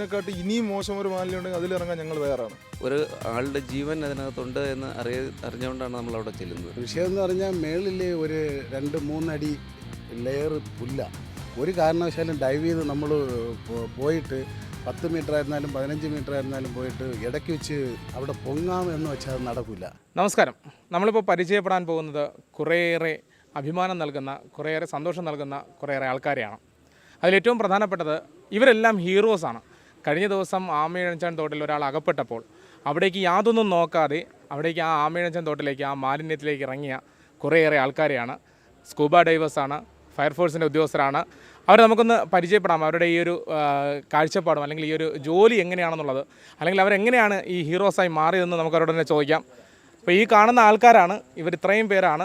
ഇതിനെക്കാട്ടി ഇനിയും മോശം ഒരു മാലിന്യം ഉണ്ടെങ്കിൽ അതിലിറങ്ങാൻ ഞങ്ങൾ വേറാണ് ഒരു ആളുടെ ജീവൻ അതിനകത്തുണ്ട് എന്ന് അറിയ അറിഞ്ഞുകൊണ്ടാണ് നമ്മൾ അവിടെ ചെല്ലുന്നത്. വിഷയം എന്ന് പറഞ്ഞാൽ മേളിൽ ഒരു രണ്ട് മൂന്നടി ലെയർ പുല്ല. ഒരു കാരണവശാലും ഡൈവ് ചെയ്ത് നമ്മൾ പോയിട്ട് പത്ത് മീറ്റർ ആയിരുന്നാലും പതിനഞ്ച് മീറ്റർ ആയിരുന്നാലും പോയിട്ട് ഇടയ്ക്ക് വെച്ച് അവിടെ പൊങ്ങാം എന്ന് വെച്ചാൽ അത് നടക്കില്ല. നമസ്കാരം. നമ്മളിപ്പോൾ പരിചയപ്പെടാൻ പോകുന്നത് കുറേയേറെ അഭിമാനം നൽകുന്ന കുറേയേറെ സന്തോഷം നൽകുന്ന കുറേയേറെ ആൾക്കാരെയാണ്. അതിലേറ്റവും പ്രധാനപ്പെട്ടത് ഇവരെല്ലാം ഹീറോസാണ് കഴിഞ്ഞ ദിവസം ആമയിഴഞ്ചാൻ തോട്ടിൽ ഒരാൾ അകപ്പെട്ടപ്പോൾ അവിടേക്ക് യാതൊന്നും നോക്കാതെ അവിടേക്ക് ആ ആമയിഴഞ്ചാൻ തോട്ടിലേക്ക് ആ മാലിന്യത്തിലേക്ക് ഇറങ്ങിയ കുറേയേറെ ആൾക്കാരെയാണ്. സ്കൂബ ഡൈവേഴ്സാണ് ഫയർഫോഴ്സിന്റെ ഉദ്യോഗസ്ഥരാണ്. അവർ നമുക്കൊന്ന് പരിചയപ്പെടാം. അവരുടെ ഈ ഒരു കാഴ്ചപ്പാടും അല്ലെങ്കിൽ ഈ ഒരു ജോലി എങ്ങനെയാണെന്നുള്ളത്. അല്ലെങ്കിൽ അവരെങ്ങനെയാണ് ഈ ഹീറോസായി മാറിയതെന്ന് നമുക്ക് അവരോട് തന്നെ ചോദിക്കാം. അപ്പോൾ ഈ കാണുന്ന ആൾക്കാരാണ് ഇവർ ഇത്രയും പേരാണ്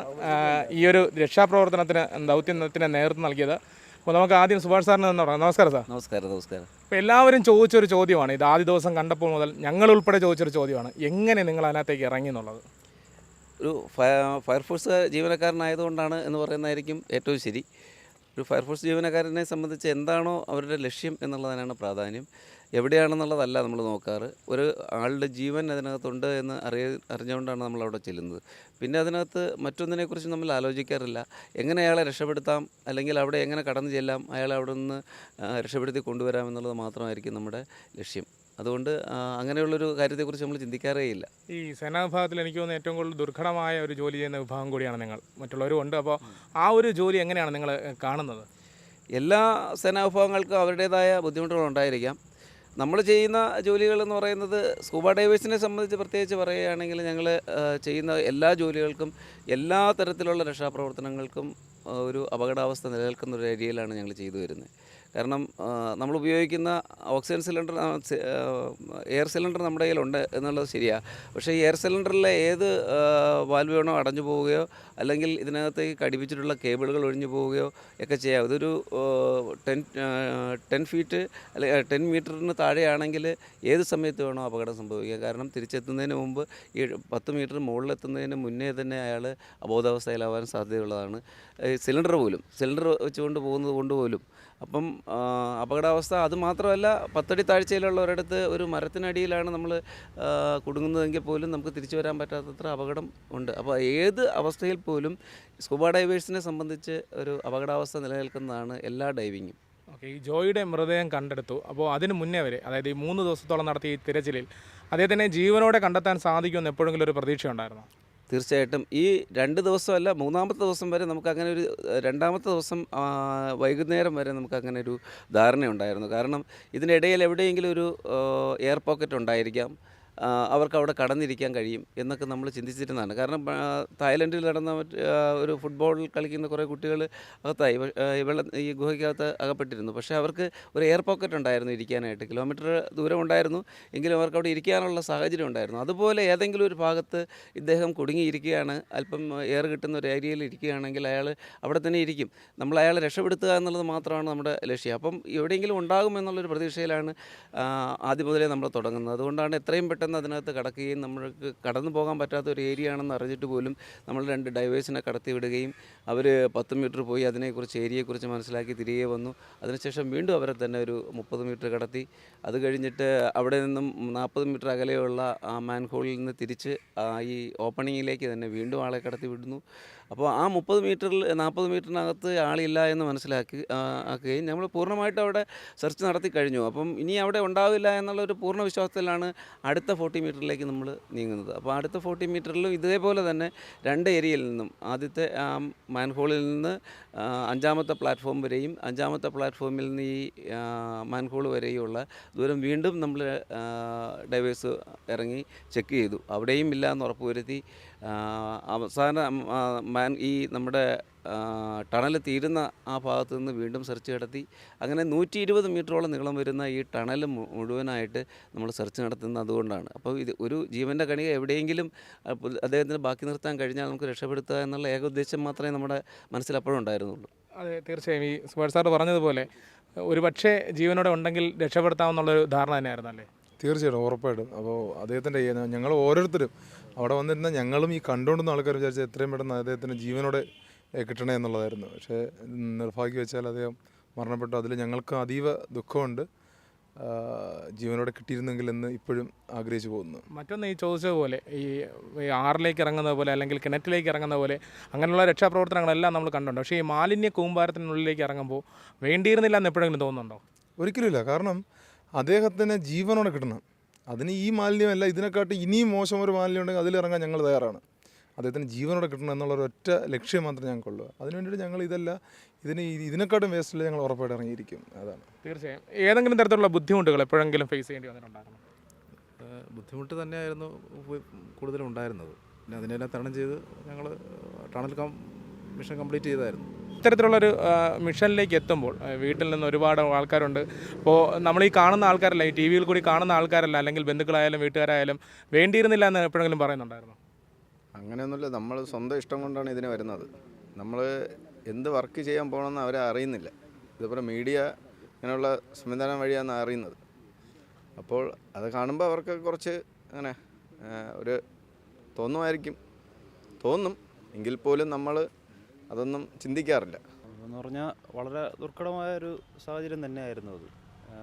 ഈ ഒരു രക്ഷാപ്രവർത്തനത്തിന് ദൗത്യത്തിന് നേതൃത്വം നൽകിയത്. അപ്പോൾ നമുക്ക് ആദ്യം സുഭാഷ് സാറിന് തന്നെ തുടങ്ങാം നമസ്കാരം സാർ. നമസ്കാരം നമസ്കാരം. അപ്പോൾ എല്ലാവരും ചോദിച്ചൊരു ചോദ്യമാണ്. ഇത് ആദ്യ ദിവസം കണ്ടപ്പോൾ മുതൽ ഞങ്ങൾ ഉൾപ്പെടെ ചോദിച്ചൊരു ചോദ്യമാണ്. എങ്ങനെ നിങ്ങൾ അതിനകത്തേക്ക് ഇറങ്ങി എന്നുള്ളത്? ഒരു ഫയ- ഫയർഫോഴ്സ് ജീവനക്കാരനായതുകൊണ്ടാണ് എന്ന് പറയുന്നതായിരിക്കും ഏറ്റവും ശരി. ഒരു ഫയർഫോഴ്സ് ജീവനക്കാരനെ സംബന്ധിച്ച് എന്താണോ അവരുടെ ലക്ഷ്യം എന്നുള്ളതിനാണ് പ്രാധാന്യം. എവിടെയാണെന്നുള്ളതല്ല നമ്മൾ നോക്കാറ്. ഒരു ആളുടെ ജീവൻ അതിനകത്തുണ്ട് എന്ന് അറിയ അറിഞ്ഞുകൊണ്ടാണ് നമ്മൾ അവിടെ ചെല്ലുന്നത്. പിന്നെ അതിനകത്ത് മറ്റൊന്നിനെക്കുറിച്ച് നമ്മൾ ആലോചിക്കാറില്ല. എങ്ങനെ അയാളെ രക്ഷപ്പെടുത്താം? അല്ലെങ്കിൽ അവിടെ എങ്ങനെ കടന്നു ചെല്ലാം? അയാളെ അവിടെ നിന്ന് രക്ഷപ്പെടുത്തി കൊണ്ടുവരാം എന്നുള്ളത് മാത്രമായിരിക്കും നമ്മുടെ ലക്ഷ്യം. അതുകൊണ്ട് അങ്ങനെയുള്ളൊരു കാര്യത്തെക്കുറിച്ച് നമ്മൾ ചിന്തിക്കാറേ ഇല്ല. ഈ സേനാ വിഭാഗത്തിൽ എനിക്ക് തോന്നുന്നു ഏറ്റവും കൂടുതൽ ദുർഘടമായ ഒരു ജോലി ചെയ്യുന്ന വിഭാഗം കൂടിയാണ് നിങ്ങൾ. മറ്റുള്ളവരും ഉണ്ട്. അപ്പോൾ ആ ഒരു ജോലി എങ്ങനെയാണ് നിങ്ങൾ കാണുന്നത്? എല്ലാ സേനാവിഭാഗങ്ങൾക്കും അവരുടേതായ ബുദ്ധിമുട്ടുകൾ ഉണ്ടായിരിക്കാം. നമ്മൾ ചെയ്യുന്ന ജോലികൾ എന്ന് പറയുന്നത് സ്കൂബ ഡൈവേഴ്സിനെ സംബന്ധിച്ച് പ്രത്യേകിച്ച് പറയുകയാണെങ്കിൽ ഞങ്ങൾ ചെയ്യുന്ന എല്ലാ ജോലികൾക്കും എല്ലാ തരത്തിലുള്ള രക്ഷാപ്രവർത്തനങ്ങൾക്കും ഒരു അപകടാവസ്ഥ നിലനിൽക്കുന്ന ഒരു ഏരിയയിലാണ് ഞങ്ങൾ ചെയ്തു വരുന്നത്. കാരണം നമ്മൾ ഉപയോഗിക്കുന്ന ഓക്സിജൻ സിലിണ്ടർ എയർ സിലിണ്ടർ നമ്മുടെ കയ്യിലുണ്ട് എന്നുള്ളത് ശരിയാണ് പക്ഷേ ഈ എയർ സിലിണ്ടറിലെ ഏത് വാൽവ് വേണോ അടഞ്ഞു പോവുകയോ അല്ലെങ്കിൽ ഇതിനകത്തേക്ക് കടിപ്പിച്ചിട്ടുള്ള കേബിളുകൾ ഒഴിഞ്ഞു പോവുകയോ ഒക്കെ ചെയ്യാം. ഇതൊരു ടെൻ ടെൻ ഫീറ്റ് അല്ലെങ്കിൽ ടെൻ മീറ്ററിന് താഴെയാണെങ്കിൽ ഏത് സമയത്ത് വേണോ അപകടം സംഭവിക്കുക കാരണം തിരിച്ചെത്തുന്നതിന് മുമ്പ് ഈ പത്ത് മീറ്റർ മുകളിലെത്തുന്നതിന് മുന്നേ തന്നെ അയാൾ അബോധാവസ്ഥയിലാവാൻ സാധ്യതയുള്ളതാണ്. സിലിണ്ടർ പോലും സിലിണ്ടർ വെച്ചുകൊണ്ട് പോകുന്നത് കൊണ്ട് പോലും. അപ്പം അപകടാവസ്ഥ. അത് മാത്രമല്ല പത്തടി താഴ്ചയിലുള്ളവരടുത്ത് ഒരു മരത്തിനടിയിലാണ് നമ്മൾ കുടുങ്ങുന്നതെങ്കിൽ പോലും നമുക്ക് തിരിച്ചു വരാൻ പറ്റാത്തത്ര അപകടം ഉണ്ട്. അപ്പോൾ ഏത് അവസ്ഥയിൽ പോലും സ്കൂബ ഡൈവേഴ്സിനെ സംബന്ധിച്ച് ഒരു അപകടാവസ്ഥ നിലനിൽക്കുന്നതാണ് എല്ലാ ഡൈവിങ്ങും. ഓക്കെ ഈ ജോയിയുടെ മൃതദേഹം കണ്ടെടുത്തു. അപ്പോൾ അതിന് മുന്നേ വരെ അതായത് ഈ മൂന്ന് ദിവസത്തോളം നടത്തിയ ഈ തിരച്ചിലിൽ അദ്ദേഹത്തിനെ ജീവനോടെ കണ്ടെത്താൻ സാധിക്കുമെന്ന് എപ്പോഴെങ്കിലും ഒരു പ്രതീക്ഷ ഉണ്ടായിരുന്നു തീർച്ചയായിട്ടും ഈ രണ്ട് ദിവസമല്ല മൂന്നാമത്തെ ദിവസം വരെ നമുക്ക് അങ്ങനെ ഒരു രണ്ടാമത്തെ ദിവസം വൈകുന്നേരം വരെ നമുക്ക് അങ്ങനെ ഒരു ധാരണയുണ്ടായിരുന്നു. കാരണം ഇതിനിടയിൽ എവിടെയെങ്കിലും ഒരു എയർ പോക്കറ്റ് ഉണ്ടായിരിക്കാം. അവർക്ക് അവിടെ കടന്നിരിക്കാൻ കഴിയും എന്നൊക്കെ നമ്മൾ ചിന്തിച്ചിരുന്നതാണ്. കാരണം തായ്ലൻഡിൽ നടന്ന ഒരു ഫുട്ബോൾ കളിക്കുന്ന കുറേ കുട്ടികൾ അകത്തായി. വെള്ളം ഈ ഗുഹയ്ക്കകത്ത് അകപ്പെട്ടിരുന്നു. പക്ഷേ അവർക്ക് ഒരു എയർ പോക്കറ്റ് ഉണ്ടായിരുന്നു ഇരിക്കാനായിട്ട്. കിലോമീറ്റർ ദൂരം ഉണ്ടായിരുന്നു. എങ്കിലും അവർക്ക് അവിടെ ഇരിക്കാനുള്ള സാഹചര്യം ഉണ്ടായിരുന്നു. അതുപോലെ ഏതെങ്കിലും ഒരു ഭാഗത്ത് ഇദ്ദേഹം കുടുങ്ങിയിരിക്കുകയാണ്. അല്പം എയർ കിട്ടുന്ന ഒരു ഏരിയയിൽ ഇരിക്കുകയാണെങ്കിൽ അയാൾ അവിടെ തന്നെ ഇരിക്കും. നമ്മൾ അയാളെ രക്ഷപ്പെടുത്തുക എന്നുള്ളത് മാത്രമാണ് നമ്മുടെ ലക്ഷ്യം. അപ്പം എവിടെയെങ്കിലും ഉണ്ടാകുമെന്നുള്ളൊരു പ്രതീക്ഷയിലാണ് ആദ്യം മുതലേ നമ്മൾ തുടങ്ങുന്നത്. അതുകൊണ്ടാണ് എത്രയും പെട്ടെന്ന് അതിനകത്ത് കടക്കുകയും നമ്മൾക്ക് കടന്നു പോകാൻ പറ്റാത്ത ഒരു ഏരിയ ആണെന്ന് അറിഞ്ഞിട്ട് പോലും നമ്മൾ രണ്ട് ഡൈവേഴ്സിനെ കടത്തി വിടുകയും അവർ പത്ത് മീറ്റർ പോയി അതിനെക്കുറിച്ച് ഏരിയയെക്കുറിച്ച് മനസ്സിലാക്കി തിരികെ വന്നു. അതിനുശേഷം വീണ്ടും അവരെ തന്നെ ഒരു മുപ്പത് മീറ്റർ കടത്തി. അത് കഴിഞ്ഞിട്ട് അവിടെ നിന്നും നാൽപ്പത് മീറ്റർ അകലെയുള്ള ആ മാൻഹോളിൽ നിന്ന് തിരിച്ച് ഈ ഓപ്പണിങ്ങിലേക്ക് തന്നെ വീണ്ടും ആളെ കടത്തി വിടുന്നു. അപ്പോൾ ആ മുപ്പത് മീറ്ററിൽ നാൽപ്പത് മീറ്ററിനകത്ത് ആളില്ല എന്ന് മനസ്സിലാക്കി ആക്കുകയും നമ്മൾ പൂർണമായിട്ട് അവിടെ സെർച്ച് നടത്തി കഴിഞ്ഞു. അപ്പം ഇനി അവിടെ ഉണ്ടാവില്ല എന്നുള്ള ഒരു പൂർണ വിശ്വാസത്തിലാണ് അടുത്ത ഫോർട്ടി മീറ്ററിലേക്ക് നമ്മൾ നീങ്ങുന്നത്. അപ്പോൾ അടുത്ത ഫോർട്ടി മീറ്ററിലും ഇതേപോലെ തന്നെ രണ്ട് ഏരിയയിൽ നിന്നും ആദ്യത്തെ മാൻഹോളിൽ നിന്ന് അഞ്ചാമത്തെ പ്ലാറ്റ്ഫോം വരെയും അഞ്ചാമത്തെ പ്ലാറ്റ്ഫോമിൽ നിന്ന് ഈ മാൻഹോൾ വരെയുള്ള ദൂരം വീണ്ടും നമ്മൾ ഡൈവേഴ്സ് ഇറങ്ങി ചെക്ക് ചെയ്തു. അവിടെയും ഇല്ല എന്ന് ഉറപ്പുവരുത്തി അവസാന മാൻ ഈ നമ്മുടെ ടണൽ തീരുന്ന ആ ഭാഗത്ത് നിന്ന് വീണ്ടും സെർച്ച് നടത്തി. അങ്ങനെ നൂറ്റി ഇരുപത് മീറ്ററോളം നീളം വരുന്ന ഈ ടണൽ മുഴുവനായിട്ട് നമ്മൾ സെർച്ച് നടത്തുന്നത് അതുകൊണ്ടാണ്. അപ്പോൾ ഇത് ഒരു ജീവന്റെ കണിക എവിടെയെങ്കിലും അദ്ദേഹത്തിന് ബാക്കി നിർത്താൻ കഴിഞ്ഞാൽ നമുക്ക് രക്ഷപ്പെടുത്തുക എന്നുള്ള ഏക ഉദ്ദേശം മാത്രമേ നമ്മുടെ മനസ്സിൽ അപ്പോഴും ഉണ്ടായിരുന്നുള്ളൂ. അതെ തീർച്ചയായും. ഈ സുഭാഷ് സാർ പറഞ്ഞതുപോലെ ഒരു പക്ഷേ ജീവനോടെ ഉണ്ടെങ്കിൽ രക്ഷപ്പെടുത്താമെന്നുള്ളൊരു ധാരണ തന്നെയായിരുന്നു അല്ലേ? തീർച്ചയായിട്ടും ഉറപ്പായിട്ടും. അപ്പോൾ അദ്ദേഹത്തിന്റെ ഞങ്ങൾ ഓരോരുത്തരും അവിടെ വന്നിരുന്ന ഞങ്ങളും ഈ കണ്ടുകൊണ്ടുന്ന ആൾക്കാർ വിചാരിച്ച എത്രയും പെട്ടെന്ന് അദ്ദേഹത്തിന് ജീവനോടെ കിട്ടണേ എന്നുള്ളതായിരുന്നു. പക്ഷേ നിർഭാഗ്യം വെച്ചാൽ അദ്ദേഹം മരണപ്പെട്ടു. അതിൽ ഞങ്ങൾക്ക് അതീവ ദുഃഖമുണ്ട്. ജീവനോടെ കിട്ടിയിരുന്നെങ്കിൽ എന്ന് ഇപ്പോഴും ആഗ്രഹിച്ചു പോകുന്നു. മറ്റൊന്ന് ഈ ചോദിച്ചതുപോലെ ഈ ഈ ആറിലേക്ക് ഇറങ്ങുന്നത് പോലെ അല്ലെങ്കിൽ കിണറ്റിലേക്ക് ഇറങ്ങുന്ന പോലെ അങ്ങനെയുള്ള രക്ഷാപ്രവർത്തനങ്ങളെല്ലാം നമ്മൾ കണ്ടുണ്ട് പക്ഷേ ഈ മാലിന്യ കൂമ്പാരത്തിനുള്ളിലേക്ക് ഇറങ്ങുമ്പോൾ വേണ്ടിയിരുന്നില്ല എന്ന് എപ്പോഴെങ്കിലും തോന്നുന്നുണ്ടോ? ഒരിക്കലുമില്ല കാരണം അദ്ദേഹത്തിന് ജീവനോടെ കിട്ടണം. അതിന് ഈ മാലിന്യമല്ല ഇതിനെക്കാട്ടി ഇനിയും മോശം ഒരു മാലിന്യം ഉണ്ടെങ്കിൽ അതിലിറങ്ങാൻ ഞങ്ങൾ തയ്യാറാണ്. അദ്ദേഹത്തിന് ജീവനോടെ കിട്ടണം എന്നുള്ള ഒരു ഒറ്റ ലക്ഷ്യം മാത്രമേ ഞങ്ങൾക്കുള്ളൂ അതിന് വേണ്ടിയിട്ട് ഞങ്ങൾ ഇതല്ല ഇതിന് ഇതിനെക്കാട്ടും വേസ്റ്റിൽ ഞങ്ങൾ ഉറപ്പായിട്ട് ഇറങ്ങിയിരിക്കും. അതാണ്. തീർച്ചയായും. ഏതെങ്കിലും തരത്തിലുള്ള ബുദ്ധിമുട്ടുകൾ എപ്പോഴെങ്കിലും ഫേസ് ചെയ്യേണ്ടി വന്നിട്ടുണ്ടായിരുന്നു? ബുദ്ധിമുട്ട് തന്നെയായിരുന്നു കൂടുതലും ഉണ്ടായിരുന്നത്. പിന്നെ അതിനെല്ലാം തരണം ചെയ്ത് ഞങ്ങൾ ടണൽ കം മിഷൻ കംപ്ലീറ്റ് ചെയ്തായിരുന്നു. ഇത്തരത്തിലുള്ളൊരു മിഷനിലേക്ക് എത്തുമ്പോൾ വീട്ടിൽ നിന്ന് ഒരുപാട് ആൾക്കാരുണ്ട്. അപ്പോൾ നമ്മൾ ഈ കാണുന്ന ആൾക്കാരല്ല ഈ ടി വിയിൽ കൂടി കാണുന്ന ആൾക്കാരല്ല അല്ലെങ്കിൽ ബന്ധുക്കളായാലും വീട്ടുകാരായാലും വേണ്ടിയിരുന്നില്ല എന്ന് എപ്പോഴെങ്കിലും പറയുന്നുണ്ടായിരുന്നു? അങ്ങനെയൊന്നുമില്ല. നമ്മൾ സ്വന്തം ഇഷ്ടം കൊണ്ടാണ് ഇതിന് വരുന്നത്. നമ്മൾ എന്ത് വർക്ക് ചെയ്യാൻ പോകണമെന്ന് അവരെ അറിയുന്നില്ല. ഇതുപോലെ മീഡിയ ഇങ്ങനെയുള്ള സംവിധാനം വഴിയാണ് അറിയുന്നത്. അപ്പോൾ അത് കാണുമ്പോൾ അവർക്ക് കുറച്ച് അങ്ങനെ ഒരു തോന്നുമായിരിക്കും. തോന്നും. എങ്കിൽ പോലും നമ്മൾ അതൊന്നും ചിന്തിക്കാറില്ല. എന്ന് പറഞ്ഞാൽ വളരെ ദുർഘടമായ ഒരു സാഹചര്യം തന്നെയായിരുന്നു അത്.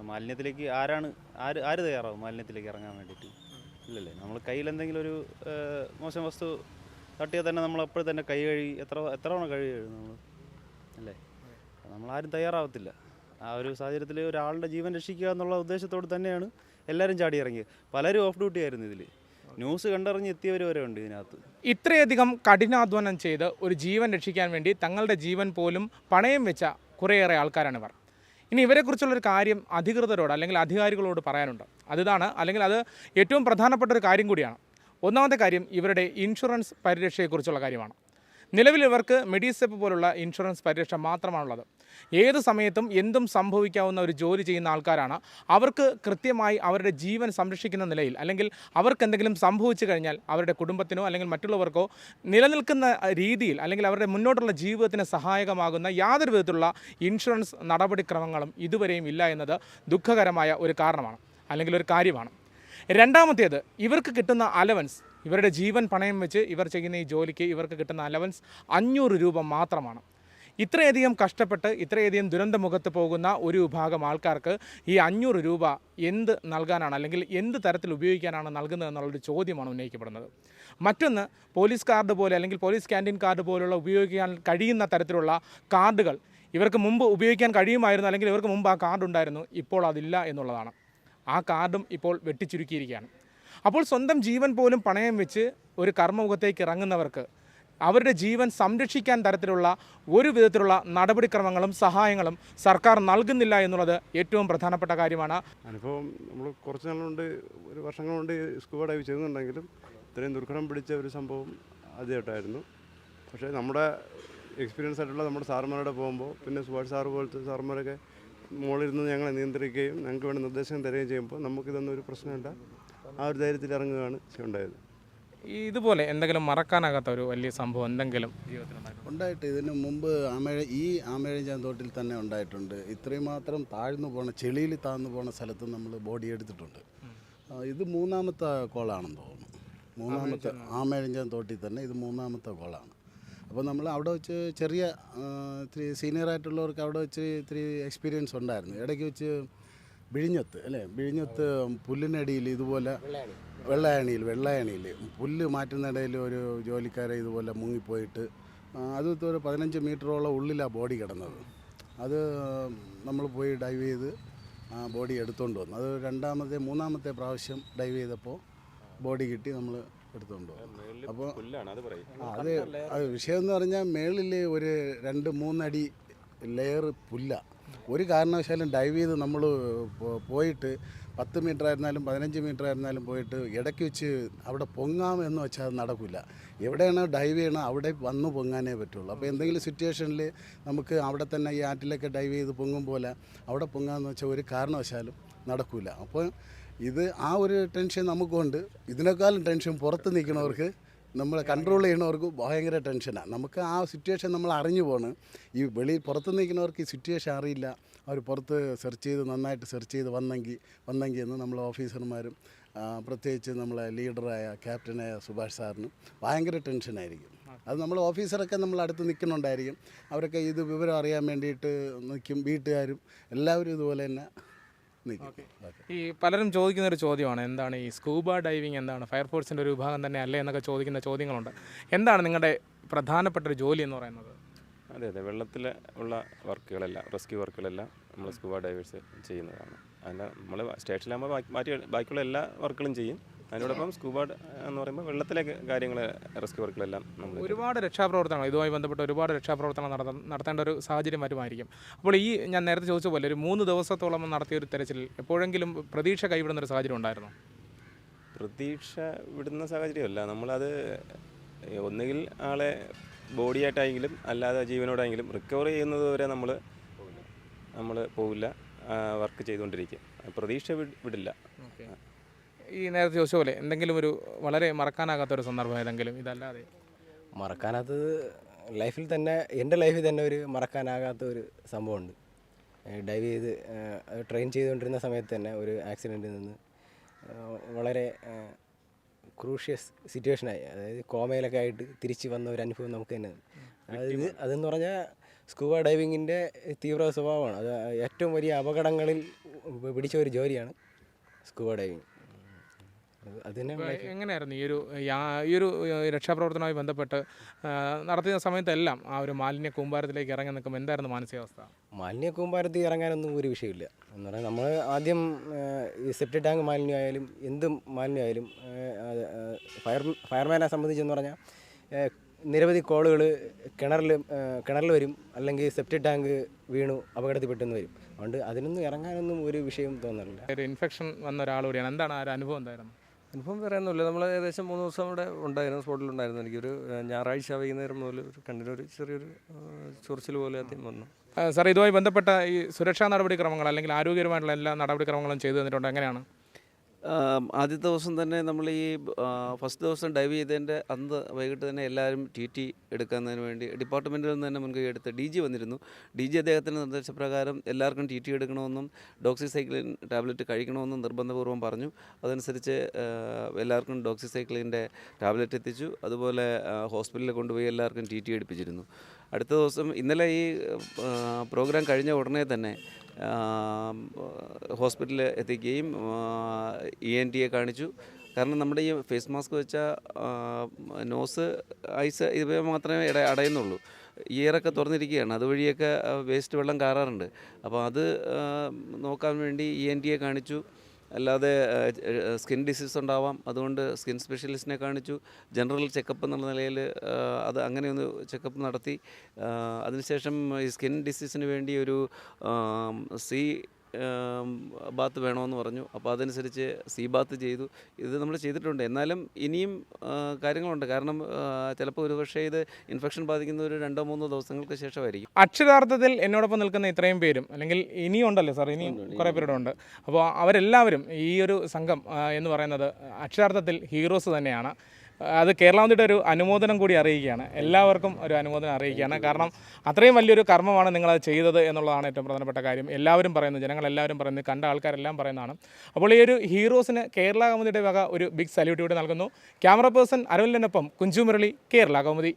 മാലിന്യത്തിലേക്ക് ആരാണ് ആര് ആര് തയ്യാറാവും മാലിന്യത്തിലേക്ക് ഇറങ്ങാൻ വേണ്ടിയിട്ട്? ഇല്ലല്ലേ? നമ്മൾ കയ്യിൽ എന്തെങ്കിലും ഒരു മോശം വസ്തു തട്ടിയാൽ തന്നെ നമ്മൾ അപ്പോഴും തന്നെ കൈ കഴുകി എത്ര എത്ര തവണ കഴുകി കഴുകും നമ്മൾ അല്ലേ? നമ്മളാരും തയ്യാറാവത്തില്ല. ആ ഒരു സാഹചര്യത്തിൽ ഒരാളുടെ ജീവൻ രക്ഷിക്കുക എന്നുള്ള ഉദ്ദേശത്തോട് തന്നെയാണ് എല്ലാവരും ചാടി ഇറങ്ങിയത്. പലരും ഓഫ് ഡ്യൂട്ടി ആയിരുന്നു ഇതിൽ ന്യൂസ് കണ്ടറിഞ്ഞ് എത്തിയവർ വരെ ഉണ്ട് ഇതിനകത്ത്. ഇത്രയധികം കഠിനാധ്വാനം ചെയ്ത് ഒരു ജീവൻ രക്ഷിക്കാൻ വേണ്ടി തങ്ങളുടെ ജീവൻ പോലും പണയം വെച്ച കുറേയേറെ ആൾക്കാരാണ് ഇവർ. ഇനി ഇവരെക്കുറിച്ചുള്ളൊരു കാര്യം അധികൃതരോട് അല്ലെങ്കിൽ അധികാരികളോട് പറയാനുണ്ട്. അതിതാണ് അല്ലെങ്കിൽ അത് ഏറ്റവും പ്രധാനപ്പെട്ട ഒരു കാര്യം കൂടിയാണ്. ഒന്നാമത്തെ കാര്യം ഇവരുടെ ഇൻഷുറൻസ് പരിരക്ഷയെക്കുറിച്ചുള്ള കാര്യമാണ്. നിലവിൽ ഇവർക്ക് മെഡിസെപ്പ് പോലുള്ള ഇൻഷുറൻസ് പരിരക്ഷ മാത്രമാണുള്ളത്. ഏത് സമയത്തും എന്തും സംഭവിക്കാവുന്ന ഒരു ജോലി ചെയ്യുന്ന ആൾക്കാരാണ്. അവർക്ക് കൃത്യമായി അവരുടെ ജീവൻ സംരക്ഷിക്കുന്ന നിലയിൽ അല്ലെങ്കിൽ അവർക്ക് എന്തെങ്കിലും സംഭവിച്ചു കഴിഞ്ഞാൽ അവരുടെ കുടുംബത്തിനോ അല്ലെങ്കിൽ മറ്റുള്ളവർക്കോ നിലനിൽക്കുന്ന രീതിയിൽ അല്ലെങ്കിൽ അവരുടെ മുന്നോട്ടുള്ള ജീവിതത്തിന് സഹായകമാകുന്ന യാതൊരു വിധത്തിലുള്ള ഇൻഷുറൻസ് നടപടിക്രമങ്ങളും ഇതുവരെയും ഇല്ല എന്നത് ദുഃഖകരമായ ഒരു കാരണമാണ് അല്ലെങ്കിൽ ഒരു കാര്യമാണ്. രണ്ടാമത്തേത് ഇവർക്ക് കിട്ടുന്ന അലവൻസ് ഇവരുടെ ജീവൻ പണയം വെച്ച് ഇവർ ചെയ്യുന്ന ഈ ജോലിക്ക് ഇവർക്ക് കിട്ടുന്ന അലവൻസ് അഞ്ഞൂറ് രൂപ മാത്രമാണ്. ഇത്രയധികം കഷ്ടപ്പെട്ട് ഇത്രയധികം ദുരന്തമുഖത്ത് പോകുന്ന ഒരു വിഭാഗം ആൾക്കാർക്ക് ഈ അഞ്ഞൂറ് രൂപ എന്ത് നൽകാനാണ് അല്ലെങ്കിൽ എന്ത് തരത്തിൽ ഉപയോഗിക്കാനാണ് നൽകുന്നത് എന്നുള്ളൊരു ചോദ്യമാണ് ഉന്നയിക്കപ്പെടുന്നത്. മറ്റൊന്ന് പോലീസ് കാർഡ് പോലെ അല്ലെങ്കിൽ പോലീസ് ക്യാന്റീൻ കാർഡ് പോലുള്ള ഉപയോഗിക്കാൻ കഴിയുന്ന തരത്തിലുള്ള കാർഡുകൾ ഇവർക്ക് മുമ്പ് ഉപയോഗിക്കാൻ കഴിയുമായിരുന്നു അല്ലെങ്കിൽ ഇവർക്ക് മുമ്പ് ആ കാർഡ് ഉണ്ടായിരുന്നു ഇപ്പോൾ അതില്ല എന്നുള്ളതാണ്. ആ കാർഡും ഇപ്പോൾ വെട്ടിച്ചുരുക്കിയിരിക്കുകയാണ്. അപ്പോൾ സ്വന്തം ജീവൻ പോലും പണയം വെച്ച് ഒരു കർമ്മമുഖത്തേക്ക് ഇറങ്ങുന്നവർക്ക് അവരുടെ ജീവൻ സംരക്ഷിക്കാൻ തരത്തിലുള്ള ഒരു വിധത്തിലുള്ള നടപടിക്രമങ്ങളും സഹായങ്ങളും സർക്കാർ നൽകുന്നില്ല എന്നുള്ളത് ഏറ്റവും പ്രധാനപ്പെട്ട കാര്യമാണ്. അനുഭവം നമ്മൾ കുറച്ച് നാളുകൊണ്ട് ഒരു വർഷങ്ങൾ കൊണ്ട് സ്കൂബ ഡൈവ് ചെയ്യുന്നുണ്ടെങ്കിലും ഇത്രയും ദുർഘടം പിടിച്ച ഒരു സംഭവം ആദ്യമായിട്ടായിരുന്നു. പക്ഷേ നമ്മുടെ എക്സ്പീരിയൻസ് ആയിട്ടുള്ള നമ്മുടെ സാറുമാരുടെ പോകുമ്പോൾ പിന്നെ സുഭാഷ് സാറ് പോലത്തെ സാറുമാരൊക്കെ മുകളിലിരുന്ന് ഞങ്ങളെ നിയന്ത്രിക്കുകയും ഞങ്ങൾക്ക് വേണ്ട നിർദ്ദേശം തരികയും ചെയ്യുമ്പോൾ നമുക്കിതൊന്നും ഒരു പ്രശ്നമില്ല. ആ ഒരു ധൈര്യത്തിൽ ഇറങ്ങുകയാണ് ഉണ്ടായത് ഈ ഇതുപോലെ എന്തെങ്കിലും മറക്കാനാകാത്ത ഒരു വലിയ സംഭവം എന്തെങ്കിലും ജീവിതത്തിൽ ഉണ്ടായിട്ട് ഇതിന് മുമ്പ് ആമേഴ ഈ ആമേഴഞ്ചാൻ തോട്ടിൽ തന്നെ ഉണ്ടായിട്ടുണ്ട്. ഇത്രയും മാത്രം താഴ്ന്നു പോണ ചെളിയിൽ താഴ്ന്നു പോണ സ്ഥലത്ത് നമ്മൾ ബോഡി എടുത്തിട്ടുണ്ട്. ഇത് മൂന്നാമത്തെ കോളാണെന്ന് തോന്നുന്നു. മൂന്നാമത്തെ ആമേഴഞ്ചാൻ തോട്ടിൽ. തന്നെ ഇത് മൂന്നാമത്തെ കോളാണ്. അപ്പോൾ നമ്മൾ അവിടെ വെച്ച് ചെറിയ ഇത്തിരി സീനിയർ ആയിട്ടുള്ളവർക്ക് അവിടെ വെച്ച് ഇത്തിരി എക്സ്പീരിയൻസ് ഉണ്ടായിരുന്നു. ഇടയ്ക്ക് വെച്ച് വിഴിഞ്ഞത്ത് അല്ലേ? വിഴിഞ്ഞത്ത് പുല്ലിനടിയിൽ ഇതുപോലെ വെള്ളായണിയിൽ വെള്ളായണിയിൽ. പുല്ല് മാറ്റുന്നിടയിൽ ഒരു ജോലിക്കാരെ ഇതുപോലെ മുങ്ങിപ്പോയിട്ട് അത് ഒരു പതിനഞ്ച് മീറ്ററോളം ഉള്ളിലാണ് ബോഡി കിടന്നത്. അത് നമ്മൾ പോയി ഡൈവ് ചെയ്ത് ബോഡി എടുത്തുകൊണ്ട് വന്നു. അത് രണ്ടാമത്തെ മൂന്നാമത്തെ പ്രാവശ്യം ഡൈവ് ചെയ്തപ്പോൾ ബോഡി കിട്ടി നമ്മൾ എടുത്തുകൊണ്ട് വന്നു. അപ്പോൾ അത് അത് വിഷയം എന്ന് പറഞ്ഞാൽ മേളിൽ ഒരു രണ്ട് മൂന്നടി ലെയർ പുല്ല. ഒരു കാരണവശാലും ഡൈവ് ചെയ്ത് നമ്മൾ പോയിട്ട് പത്ത് മീറ്റർ ആയിരുന്നാലും പതിനഞ്ച് മീറ്റർ ആയിരുന്നാലും പോയിട്ട് ഇടയ്ക്ക് വെച്ച് അവിടെ പൊങ്ങാം എന്ന് വെച്ചാൽ അത് നടക്കില്ല. എവിടെയാണ് ഡൈവ് ചെയ്യണം അവിടെ വന്ന് പൊങ്ങാനേ പറ്റുള്ളൂ. അപ്പോൾ എന്തെങ്കിലും സിറ്റുവേഷനിൽ നമുക്ക് അവിടെ തന്നെ ഈ ആറ്റിലൊക്കെ ഡൈവ് ചെയ്ത് പൊങ്ങും പോലെ അവിടെ പൊങ്ങാമെന്ന് വെച്ചാൽ ഒരു കാരണവശാലും നടക്കില്ല. അപ്പോൾ ഇത് ആ ഒരു ടെൻഷൻ നമുക്കുണ്ട്. ഇതിനേക്കാളും ടെൻഷൻ പുറത്ത് നിൽക്കുന്നവർക്ക് നമ്മൾ കൺട്രോൾ ചെയ്യണവർക്ക് ഭയങ്കര ടെൻഷനാണ് നമുക്ക് ആ സിറ്റുവേഷൻ നമ്മൾ അറിഞ്ഞു പോണ്. ഈ വെളി പുറത്ത് നിൽക്കുന്നവർക്ക് ഈ സിറ്റുവേഷൻ അറിയില്ല. അവർ പുറത്ത് സെർച്ച് ചെയ്ത് നന്നായിട്ട് സെർച്ച് ചെയ്ത് വന്നെങ്കിൽ വന്നെങ്കിൽ എന്ന് നമ്മൾ ഓഫീസർമാരും പ്രത്യേകിച്ച് നമ്മളെ ലീഡറായ ക്യാപ്റ്റനായ സുഭാഷ് സാറിനും ഭയങ്കര ടെൻഷനായിരിക്കും അത് നമ്മൾ ഓഫീസറൊക്കെ നമ്മൾ അടുത്ത് നിൽക്കുന്നുണ്ടായിരിക്കും. അവരൊക്കെ ഇത് വിവരം അറിയാൻ വേണ്ടിയിട്ട് നിൽക്കും വീട്ടുകാരും എല്ലാവരും ഇതുപോലെ തന്നെ നിൽക്കും. ഈ പലരും ചോദിക്കുന്ന ഒരു ചോദ്യമാണ് എന്താണ് ഈ സ്കൂബ ഡൈവിങ് എന്താണ്? ഫയർഫോഴ്സിന്റെ ഒരു വിഭാഗം തന്നെ അല്ലേ എന്നൊക്കെ ചോദിക്കുന്ന ചോദ്യങ്ങളുണ്ട്. എന്താണ് നിങ്ങളുടെ പ്രധാനപ്പെട്ട ഒരു ജോലി എന്ന് പറയുന്നത്? അതെ അതെ. വെള്ളത്തിൽ ഉള്ള വർക്കുകളെല്ലാം റെസ്ക്യൂ വർക്കുകളെല്ലാം നമ്മൾ സ്കൂബ ഡൈവേഴ്സ് ചെയ്യുന്നതാണ്. അതിന്റെ നമ്മൾ സ്റ്റേഷനിലാകുമ്പോൾ മാറ്റി ബാക്കിയുള്ള എല്ലാ വർക്കുകളും ചെയ്യും. അതിനോടൊപ്പം സ്കൂബ എന്ന് പറയുമ്പോൾ വെള്ളത്തിലെ കാര്യങ്ങൾ റെസ്ക്യൂ വർക്കുകളെല്ലാം നമ്മൾ ഒരുപാട് രക്ഷാപ്രവർത്തനങ്ങൾ ഇതുമായി ബന്ധപ്പെട്ട് ഒരുപാട് രക്ഷാപ്രവർത്തനങ്ങൾ നടത്ത നടത്തേണ്ട ഒരു സാഹചര്യം വരുമായിരിക്കും. അപ്പോൾ ഈ ഞാൻ നേരത്തെ ചോദിച്ച പോലെ ഒരു മൂന്ന് ദിവസത്തോളം നടത്തിയ ഒരു തെരച്ചിൽ എപ്പോഴെങ്കിലും പ്രതീക്ഷ കൈവിടുന്ന ഒരു സാഹചര്യം ഉണ്ടായിരുന്നു? പ്രതീക്ഷ വിടുന്ന സാഹചര്യമല്ല. നമ്മളത് ഒന്നുകിൽ ആളെ ബോഡിയായിട്ടായെങ്കിലും അല്ലാതെ ജീവനോടായെങ്കിലും റിക്കവർ ചെയ്യുന്നത് വരെ നമ്മൾ നമ്മൾ പോവില്ല വർക്ക് ചെയ്തുകൊണ്ടിരിക്കും പ്രതീക്ഷ വിടില്ല. ഈ നേരത്തെ ചോദിച്ച പോലെ എന്തെങ്കിലും ഒരു വളരെ മറക്കാനാകാത്ത ഒരു സന്ദർഭം ഏതെങ്കിലും ഇതല്ലാതെ? മറക്കാനാത്തത് ലൈഫിൽ തന്നെ എന്റെ ലൈഫിൽ തന്നെ ഒരു മറക്കാനാകാത്ത ഒരു സംഭവമുണ്ട്. ഡൈവ് ചെയ്ത് ട്രെയിൻ ചെയ്തുകൊണ്ടിരുന്ന സമയത്ത് തന്നെ ഒരു ആക്സിഡന്റിൽ നിന്ന് വളരെ ക്രൂഷ്യസ് സിറ്റുവേഷനായി അതായത് കോമയിലൊക്കെ ആയിട്ട് തിരിച്ച് വന്ന ഒരു അനുഭവം നമുക്ക് തന്നെ അതായത് അതെന്ന് പറഞ്ഞാൽ സ്കൂബ ഡൈവിങ്ങിന്റെ തീവ്ര സ്വഭാവമാണ്. അത് ഏറ്റവും വലിയ അപകടങ്ങളിൽ പിടിച്ച ഒരു ജോലിയാണ് സ്കൂബ ഡൈവിങ് അതിനെ എങ്ങനെയായിരുന്നു ഈ ഒരു ഈ ഒരു രക്ഷാപ്രവർത്തനവുമായി ബന്ധപ്പെട്ട് നടത്തിയ സമയത്തെല്ലാം ആ ഒരു മാലിന്യ കൂമ്പാരത്തിലേക്ക് ഇറങ്ങി നിൽക്കുമ്പോൾ എന്തായിരുന്നു മാനസികാവസ്ഥ? മാലിന്യ കൂമ്പാരത്തിൽ ഇറങ്ങാനൊന്നും ഒരു വിഷയമില്ല. എന്ന് പറഞ്ഞാൽ നമ്മൾ ആദ്യം ഈ സെപ്റ്റി ടാങ്ക് മാലിന്യമായാലും എന്ത് മാലിന്യമായാലും ഫയർ ഫയർമാനെ സംബന്ധിച്ചെന്ന് പറഞ്ഞാൽ നിരവധി കോളുകൾ കിണറിൽ കിണറിൽ വരും അല്ലെങ്കിൽ സെപ്റ്റി ടാങ്ക് വീണു അപകടത്തിൽ പെട്ടെന്ന് വരും. അതുകൊണ്ട് അതിനൊന്നും ഇറങ്ങാനൊന്നും ഒരു വിഷയം തോന്നുന്നില്ല ഒരു ഇൻഫെക്ഷൻ വന്ന ഒരാളുകൂടിയാണ് എന്താണ് ആ ഒരു അനുഭവം എന്തായിരുന്നു? അനുഭവം വേറെ ഒന്നുമില്ല. നമ്മൾ ഏകദേശം മൂന്ന് ദിവസം അവിടെ ഉണ്ടായിരുന്നു സ്പോട്ടിലുണ്ടായിരുന്നു എനിക്കൊരു ഞായറാഴ്ച വൈകുന്നേരം മുതൽ ഒരു കണ്ണിനൊരു ചെറിയൊരു ചൊറിച്ചിൽ പോലെ ആദ്യം വന്നു. സാർ ഇതുമായി ബന്ധപ്പെട്ട ഈ സുരക്ഷാ നടപടിക്രമങ്ങൾ അല്ലെങ്കിൽ ആരോഗ്യപരമായിട്ടുള്ള എല്ലാ നടപടിക്രമങ്ങളും ചെയ്തു തന്നിട്ടുണ്ട്. എങ്ങനെയാണ്? ആദ്യത്തെ ദിവസം തന്നെ നമ്മൾ ഈ ഫസ്റ്റ് ദിവസം ഡൈവ് ചെയ്തതിന്റെ അന്ന് വൈകിട്ട് തന്നെ എല്ലാവരും ടി ടി എടുക്കുന്നതിന് വേണ്ടി ഡിപ്പാർട്ട്മെന്റിൽ നിന്ന് തന്നെ മുൻകൈ എടുത്ത് ഡി ജി വന്നിരുന്നു. ഡി ജി അദ്ദേഹത്തിന്റെ നിർദ്ദേശപ്രകാരം എല്ലാവർക്കും ടി ടി എടുക്കണമെന്നും ഡോക്സിസൈക്ലിൻ ടാബ്ലറ്റ് കഴിക്കണമെന്നും നിർബന്ധപൂർവം പറഞ്ഞു. അതനുസരിച്ച് എല്ലാവർക്കും ഡോക്സിസൈക്ലിന്റെ ടാബ്ലറ്റ് എത്തിച്ചു. അതുപോലെ ഹോസ്പിറ്റലിൽ കൊണ്ടുപോയി എല്ലാവർക്കും ടി ടി എടുപ്പിച്ചിരുന്നു. അടുത്ത ദിവസം ഇന്നലെ ഈ പ്രോഗ്രാം കഴിഞ്ഞ ഉടനെ തന്നെ ഹോസ്പിറ്റലിൽ എത്തിക്കുകയും ഇ എൻ ടിയെ കാണിച്ചു. കാരണം നമ്മുടെ ഈ ഫേസ് മാസ്ക് വെച്ച നോസ് ഐസ് ഇവ മാത്രമേ അടയുന്നുള്ളൂ. ഇയറൊക്കെ തുറന്നിരിക്കുകയാണ്. അതുവഴിയൊക്കെ വേസ്റ്റ് വെള്ളം കയറാറുണ്ട് അപ്പോൾ അത് നോക്കാൻ വേണ്ടി ഇ എൻ ടിയെ കാണിച്ചു. അല്ലാതെ സ്കിൻ ഡിസീസ് ഉണ്ടാവാം. അതുകൊണ്ട് സ്കിൻ സ്പെഷ്യലിസ്റ്റിനെ കാണിച്ചു. ജനറൽ ചെക്കപ്പ് എന്നുള്ള നിലയിൽ അത് അങ്ങനെ ഒന്ന് ചെക്കപ്പ് നടത്തി. അതിനുശേഷം ഈ സ്കിൻ ഡിസീസിന് വേണ്ടി ഒരു സി ബാത്ത് വേണമെന്ന് പറഞ്ഞു. അപ്പോൾ അതനുസരിച്ച് സി ബാത്ത് ചെയ്തു. ഇത് നമ്മൾ ചെയ്തിട്ടുണ്ട്. എന്നാലും ഇനിയും കാര്യങ്ങളുണ്ട്. കാരണം ചിലപ്പോൾ ഒരുപക്ഷെ ഇത് ഇൻഫെക്ഷൻ ബാധിക്കുന്ന ഒരു രണ്ടോ മൂന്നോ ദിവസങ്ങൾക്ക് ശേഷമായിരിക്കും. അക്ഷരാർത്ഥത്തിൽ എന്നോടൊപ്പം നിൽക്കുന്ന ഇത്രയും പേരും അല്ലെങ്കിൽ ഇനിയും ഉണ്ടല്ലോ സാർ ഇനിയും കുറേ പേരുടെ ഉണ്ട്. അപ്പോൾ അവരെല്ലാവരും ഈ ഒരു സംഘം എന്ന് പറയുന്നത് അക്ഷരാർത്ഥത്തിൽ ഹീറോസ് തന്നെയാണ്. അത് കേരളാന്തിയുടെ ഒരു അനുമോദനം കൂടി അറിയിക്കുകയാണ്. എല്ലാവർക്കും ഒരു അനുമോദനം അറിയിക്കുകയാണ്. കാരണം അത്രയും വലിയൊരു കർമ്മമാണ് നിങ്ങളത് ചെയ്തത് എന്നുള്ളതാണ് ഏറ്റവും പ്രധാനപ്പെട്ട കാര്യം. എല്ലാവരും പറയുന്നത് ജനങ്ങളെല്ലാവരും പറയുന്നത് കണ്ട ആൾക്കാരെല്ലാം പറയുന്നതാണ്. അപ്പോൾ ഈ ഒരു ഹീറോസിന് കേരള കൗമുദിയുടെ വക ഒരു ബിഗ് സല്യൂട്ട് കൂടി നൽകുന്നു. ക്യാമറ പേഴ്സൺ അരവിന്ദനൊപ്പം കുഞ്ചു മുരളി കേരള കൗമുദി.